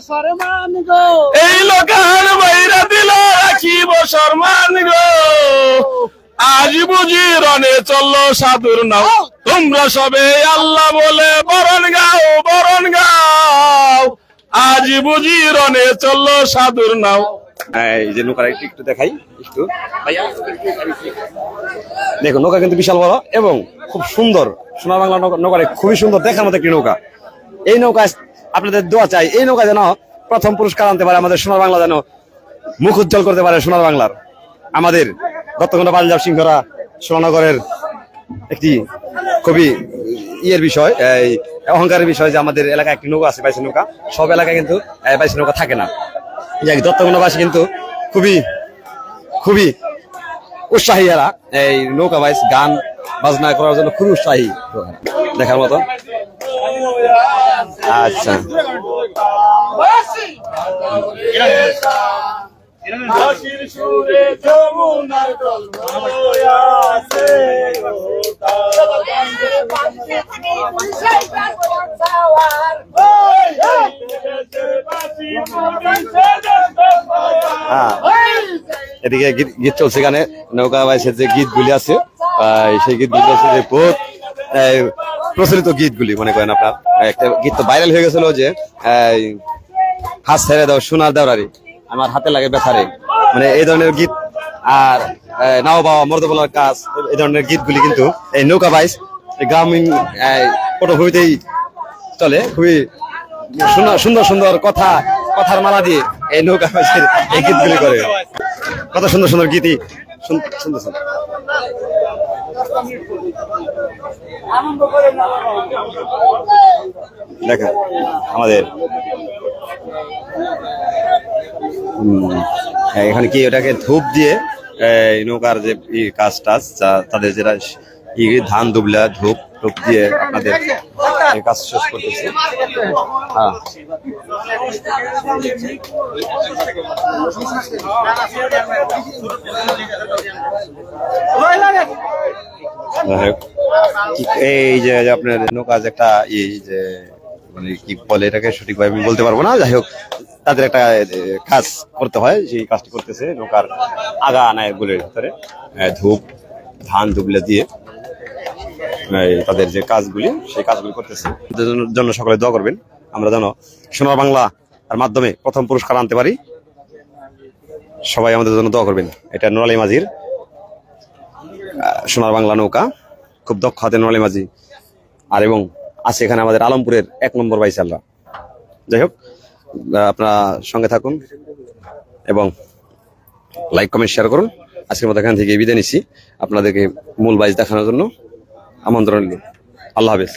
সরমান গো। এই লোকাল বাইরা দিল রাখিব শর্মান গো। আজ বুঝি রনে চলল সাধুর নাও তোমরা সবে আল্লাহ বলে বরণ গাও বরণ গাও। আজ বুঝি রনে চলল সাধুর নাও এই যে নৌকার একটু একটু দেখাই একটু। দেখো নৌকা কিন্তু বিশাল বড় এবং খুব সুন্দর। সোনার বাংলা নৌকা- নৌকাটা খুবই সুন্দর দেখার মতো একটি নৌকা। এই নৌকা আপনাদের দোয়া চাই। এই নৌকা যেন প্রথম পুরস্কার আনতে পারে আমাদের সোনার বাংলা, যেন মুখ উজ্জ্বল করতে পারে সোনার বাংলার। আমাদের দত্তগন্ধ পাঞ্জাব সিংহরা সোনানগরের একটি খুবই ইয়ের বিষয়, এই অহংকারের বিষয় যে আমাদের এলাকায় একটি নৌকা আছে বাইশি নৌকা। সব এলাকায় কিন্তু বাইশ নৌকা থাকে না। যাক দত্তগন্ধবাসী কিন্তু খুবই খুবই উৎসাহী এরা। এই নৌকা বাইস গান, বাজনা করার জন্য খুবই উৎসাহী। দেখার মতো। আচ্ছা। হ্যাঁ। এদিকে গীত গীত চলছে গানে। নৌকা বাইসের যে গীতগুলি আছে সেই গীতগুলি আছে যে প্রচলিত গীতগুলি, মনে করেন আপনার একটা গীত তো ভাইরাল হয়ে গেছিল যে হাত ছেড়ে দাও, সোনার দেওয়ারি আমার হাতে লাগে ব্যথারে। মানে এই ধরনের গীত, আর নাও বাবা মর্দবলার কাজ, এই ধরনের গীতগুলি কিন্তু এই নৌকা বাইস গ্রামীণ পটভূমিতেই চলে। খুবই সুন্দর সুন্দর কথা, কথার মালা দিয়ে এই নৌকা বাইসের এই গীতগুলি করে। কত সুন্দর সুন্দর গীতি সুন্দর সুন্দর। দেখেন আমাদের। হুম, এখানে কি ওটাকে ধূপ দিয়ে নৌকার যে কাজ টাজ তাদের যেটা ধান দুবলা ধূপ ধূপ দিয়ে আপনাদের কাজ শেষ করতেছে। হ্যাঁ। এই যে আপনার নৌকা যে একটা এই যে মানে কি বলে এটাকে সঠিকভাবে আমি বলতে পারব না। যাই হোক, তাদের একটা কাজ করতে হয় সেই কাজটি করতেছে নৌকার আগা আনায় গুলের ভিতরে। ধূপ, ধান দুবলে দিয়ে তাদের যে কাজগুলি, সেই কাজগুলি করতেছে। জন্য- সকলে দোয়া করবেন। আমরা যেন সোনার বাংলা আর মাধ্যমে প্রথম পুরস্কার আনতে পারি। সবাই আমাদের জন্য দোয়া করবেন। এটা নোরালি মাঝির সোনার বাংলা নৌকা, খুব দক্ষ হাতে নলে মাঝি। আর এবং আছে এখানে আমাদের আলমপুরের এক নম্বর বাইসালরা যাই হোক আপনারা সঙ্গে থাকুন এবং লাইক কমেন্ট শেয়ার করুন। আজকের মতো এখান থেকে বিদায় নিচ্ছি। আপনাদেরকে মূল বাইজ দেখানোর জন্য আমন্ত্রণ আল্লাহ হাফেজ।